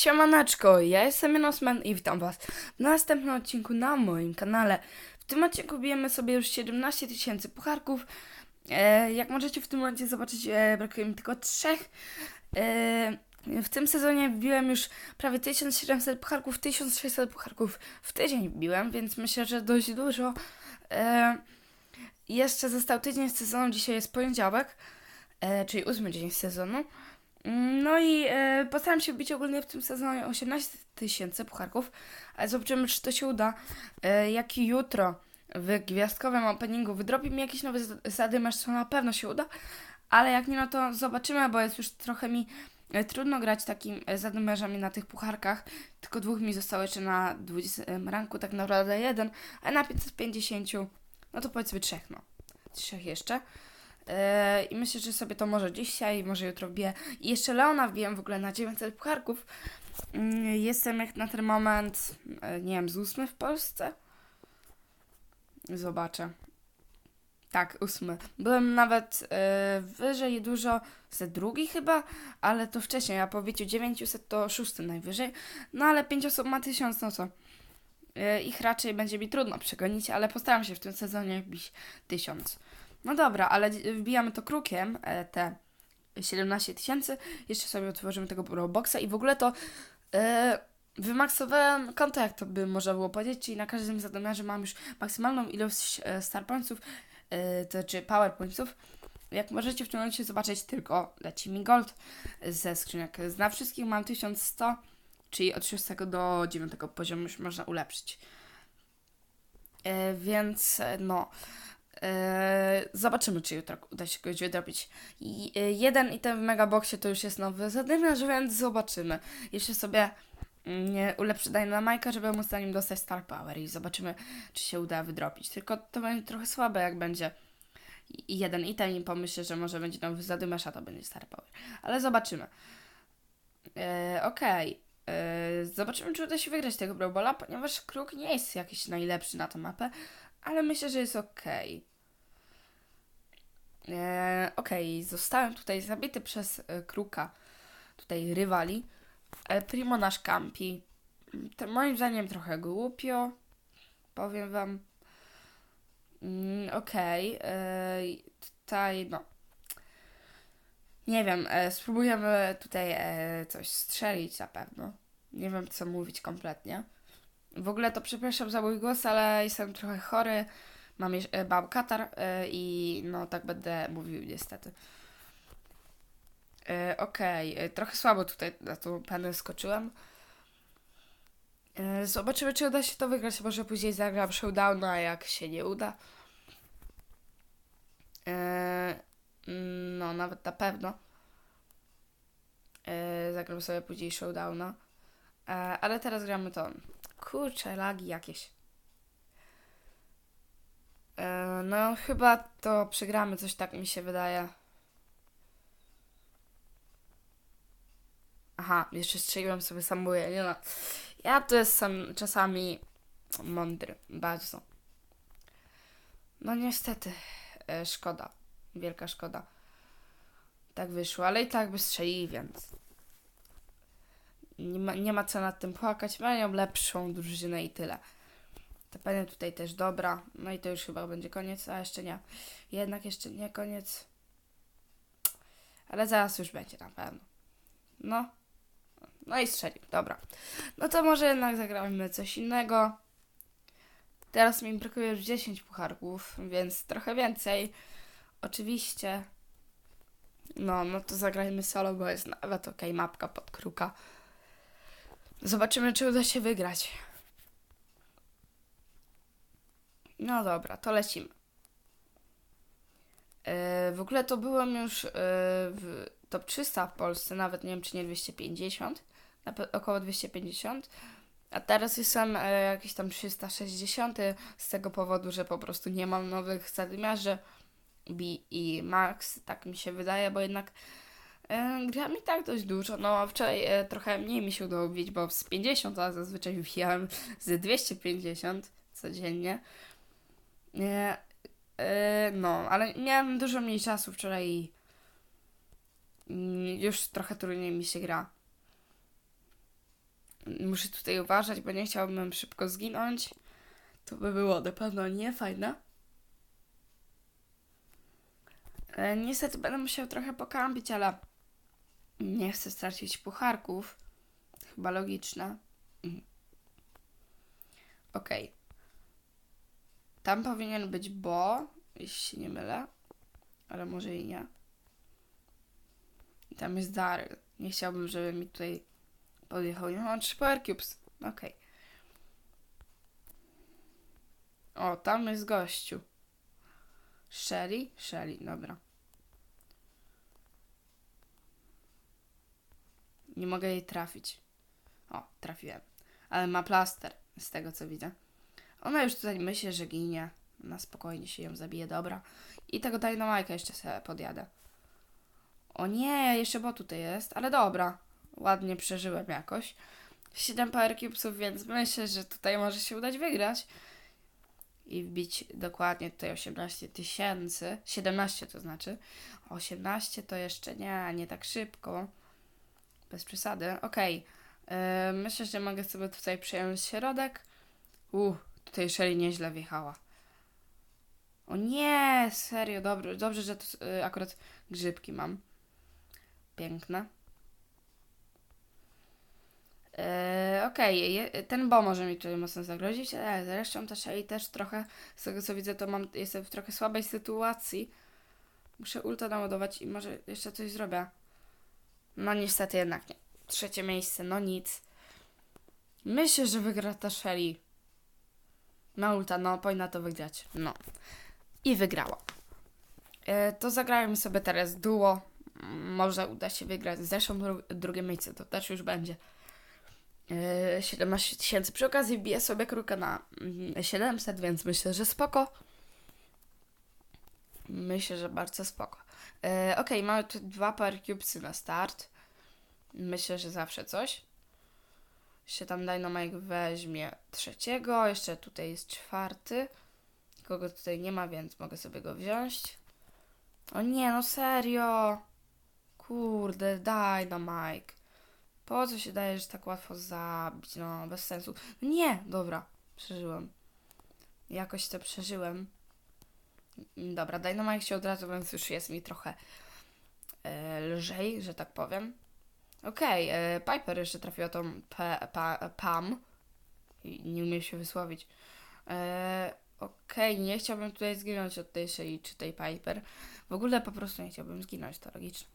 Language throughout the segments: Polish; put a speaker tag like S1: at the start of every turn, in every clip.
S1: Siemaneczko, ja jestem Janosman i witam was w następnym odcinku na moim kanale. W tym odcinku bijemy sobie już 17 tysięcy pucharków. E, jak możecie w tym momencie zobaczyć, e, brakuje mi tylko trzech. E, w tym sezonie wbiłem już prawie 1700 pucharków, 1600 pucharków w tydzień wbiłem, więc myślę, że dość dużo. E, jeszcze został tydzień z sezonu, dzisiaj jest poniedziałek, e, czyli ósmy dzień sezonu. No i e, postaram się wbić ogólnie w tym sezonie 18 tysięcy pucharków, ale zobaczymy, czy to się uda. E, jak jutro w gwiazdkowym openingu wydrobi mi jakiś nowy z- zadymiarz, to na pewno się uda, ale jak nie, no to zobaczymy, bo jest już trochę mi e, trudno grać takim e, zadymiarzami na tych pucharkach. Tylko dwóch mi zostało jeszcze na 20 ranku, tak naprawdę jeden, a na 550, no to powiedzmy trzech, no. Trzech jeszcze. Yy, I myślę, że sobie to może dzisiaj, może jutro wbiję. I jeszcze Leona wbiłem w ogóle na 900 pucharków. Yy, Jestem jak na ten moment, yy, nie wiem, z ósmy w Polsce. Zobaczę. Tak, ósmy. Byłem nawet yy, wyżej dużo, ze drugi chyba, ale to wcześniej, a po wbiciu 900 to szósty najwyżej. No ale 5 osób ma 1000, no co? Ich raczej będzie mi trudno przegonić, ale postaram się w tym sezonie wbić 1000. No dobra, ale wbijamy to krukiem, e, te 17 tysięcy. Jeszcze sobie otworzymy tego Robloxa i w ogóle to e, wymaksowałem konto, jak to by można było powiedzieć, czyli na każdym zadymiarze mam już maksymalną ilość e, star pointsów, e, to czy power pointsów. Jak możecie w tym momencie zobaczyć, tylko leci mi gold ze skrzynek. Na wszystkich mam 1100, czyli od 6 do 9 poziomu już można ulepszyć. E, więc no. Eee, zobaczymy, czy jutro uda się kogoś wydrobić. I, e, jeden item w Megaboxie to już jest nowy zadymiarz, więc zobaczymy. Jeszcze sobie mm, nie ulepszę Dynamike'a, żeby móc na nim dostać Star Power i zobaczymy, czy się uda wydrobić. Tylko to będzie trochę słabe, jak będzie jeden item i pomyślę, że może będzie nowy zadymiarz, a to będzie Star Power. Ale zobaczymy. Eee, Okej. Eee, zobaczymy, czy uda się wygrać tego Brawlbola, ponieważ Kruk nie jest jakiś najlepszy na tę mapę, ale myślę, że jest okej. Eee, Okej, zostałem tutaj zabity przez e, kruka, tutaj rywali. El Primo nasz kampi. To moim zdaniem trochę głupio, powiem wam. Mm, Okej, eee, tutaj no. Nie wiem, e, spróbujemy tutaj e, coś strzelić na pewno. Nie wiem co mówić kompletnie. W ogóle to przepraszam za mój głos, ale jestem trochę chory. Mam jeszcze e, mam katar e, i no tak będę mówił niestety. E, Okej, e, trochę słabo tutaj na tą penę skoczyłem. Zobaczymy, czy uda się to wygrać. Może później zagram showdowna, jak się nie uda. No, nawet na pewno. Zagram sobie później showdowna. Ale teraz gramy to. Kurczę, lagi jakieś. E, no, chyba to przegramy, coś tak mi się wydaje. Aha, jeszcze strzeliłem sobie samobój, nie no. Ja to jestem czasami mądry, bardzo. No niestety, e, szkoda, wielka szkoda. Tak wyszło, ale i tak by strzelili, więc nie ma, nie ma co nad tym płakać. Mają lepszą drużynę i tyle. Ta pani tutaj też dobra. No i to już chyba będzie koniec, a jeszcze nie. Jednak jeszcze nie koniec. Ale zaraz już będzie na pewno. No. No i strzelił, dobra. No to może jednak zagramy coś innego. Teraz mi brakuje już 10 pucharków, więc trochę więcej. Oczywiście. No, no to zagrajmy solo, bo jest nawet okej mapka pod kruka. Zobaczymy, czy uda się wygrać. No dobra, to lecimy. E, w ogóle to byłem już e, w top 300 w Polsce, nawet nie wiem czy nie 250, na pe- około 250. A teraz jestem e, jakiś tam 360 z tego powodu, że po prostu nie mam nowych zadymiarzy B i Max, tak mi się wydaje, bo jednak e, gram i tak dość dużo. No wczoraj e, trochę mniej mi się udało wbić, bo z 50, a zazwyczaj wbijałem z 250 codziennie. Nie, e, no, ale miałem dużo mniej czasu wczoraj i mm, już trochę trudniej mi się gra. Muszę tutaj uważać, bo nie chciałabym szybko zginąć. To by było na pewno nie fajne. E, niestety będę musiał trochę pokampić, ale nie chcę stracić pucharków. Chyba logiczne. Mhm. Okej. Tam powinien być Bo, jeśli się nie mylę. Ale może i nie. Tam jest Daryl. Nie chciałbym, żeby mi tutaj podjechał. Nie mam trzy Power. Okej. O, tam jest gościu. Shelly? Shelly, dobra. Nie mogę jej trafić. O, trafiłem. Ale ma plaster, z tego co widzę. Ona już tutaj myśli, że ginie. Na spokojnie się ją zabije, dobra. I tego Dynamike'a jeszcze sobie podjadę. O nie, jeszcze bo tutaj jest, ale dobra. Ładnie przeżyłem jakoś. 7 Power Cubesów, więc myślę, że tutaj może się udać wygrać. I wbić dokładnie tutaj 18 tysięcy. 17 to znaczy. 18 to jeszcze nie, nie tak szybko. Bez przesady. Okej. Yy, myślę, że mogę sobie tutaj przejąć środek. Uh, tutaj Shelly nieźle wjechała. O nie, serio, dobrze, dobrze że to, y, akurat grzybki mam. Piękne. Yy, Okej, je- ten bo może mi tutaj mocno zagrozić, ale zresztą też Shelly też trochę, z tego co widzę, to mam, jestem w trochę słabej sytuacji. Muszę ulta naładować i może jeszcze coś zrobię. No niestety jednak nie. Trzecie miejsce, no nic. Myślę, że wygra ta Shelly. Na ulta, no powinna to wygrać. No. I wygrała. E, to zagrajmy sobie teraz duo. Może uda się wygrać. Zresztą dru- drugie miejsce to też już będzie. E, 17 tysięcy. Przy okazji wbiję sobie kruka na mm, 700, więc myślę, że spoko. Myślę, że bardzo spoko. E, Okej, mamy tu dwa power cubesy na start. Myślę, że zawsze coś. Jeszcze tam Dynamite weźmie trzeciego, jeszcze tutaj jest czwarty. Kogo tutaj nie ma, więc mogę sobie go wziąć. O nie, no serio. Kurde, Dynamite. Po co się dajesz tak łatwo zabić? No, bez sensu. Nie, dobra, przeżyłem. Jakoś to przeżyłem. Dobra, Dynamite się od razu, więc już jest mi trochę e, lżej, że tak powiem. Okej, e, Piper jeszcze trafiła tą pe, pa, Pam. Nie umiem się wysłowić. E, Okej, nie chciałbym tutaj zginąć od tej szyi czy tej Piper. W ogóle po prostu nie chciałbym zginąć, to logiczne.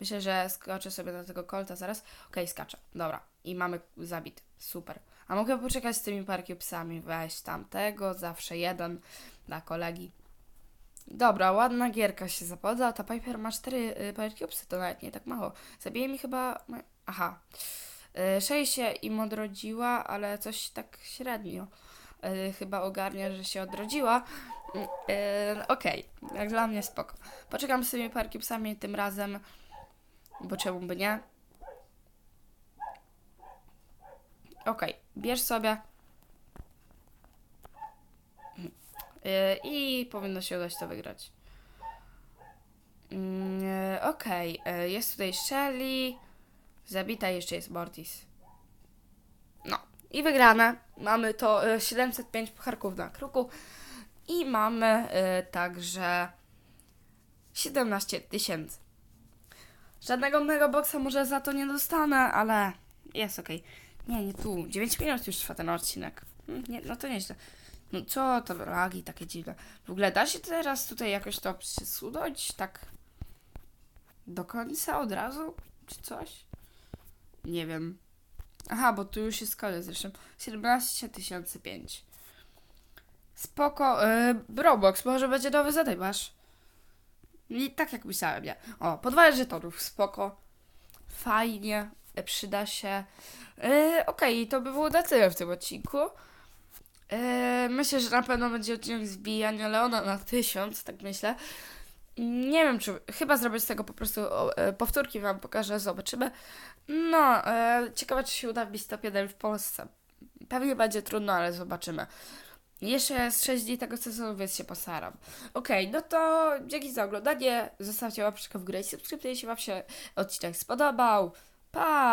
S1: Myślę, że skoczę sobie na tego kolta zaraz. Okej, skaczę. Dobra. I mamy zabit. Super. A mogę poczekać z tymi parkiupsami. Weź tamtego, zawsze jeden dla kolegi. Dobra, ładna gierka się zapoda. Ta Piper ma 4 y, Power Cubesy, to nawet nie tak mało. Zabije mi chyba... Aha. Y, Shay się im odrodziła, ale coś tak średnio. Y, chyba ogarnia, że się odrodziła. Y, Okej, jak dla mnie spoko. Poczekam z tymi Power Cubesami tym razem, bo czemu by nie? Okej, bierz sobie. Y, I powinno się udać to wygrać. Mm, e, Okej, e, jest tutaj Shelly. Zabita jeszcze jest Mortis. No i wygrane. Mamy to e, 705 pucharków na kruku. I mamy także 17 tysięcy. Żadnego mega boxa może za to nie dostanę, ale jest okej. Nie, nie tu. 9 minut już trwa ten odcinek. Mm, Nie, no to nieźle. No co to lagi takie dziwne. W ogóle da się teraz tutaj jakoś to przesunąć tak do końca od razu? Czy coś? Nie wiem. Aha, bo tu już jest koniec zresztą. 17 005. Spoko. Yy, Roblox, może będzie nowy zadaj masz. I tak jak myślałem, nie. O, podwaja żetonów, spoko. Fajnie, e, przyda się. Yy, Okej, to by było na tyle w tym odcinku. Yy, myślę, że na pewno będzie odcinek zbijania Leona na tysiąc, tak myślę. Nie wiem, czy. Chyba zrobię z tego po prostu e, powtórki, wam pokażę, zobaczymy. No, e, ciekawe, czy się uda wbić top 1 w Polsce. Pewnie będzie trudno, ale zobaczymy. Jeszcze jest 6 dni tego sezonu, więc się postaram. Okej, no to dzięki za oglądanie. Zostawcie łapeczkę w górę i subskrypcję, jeśli Wam się odcinek spodobał. Pa!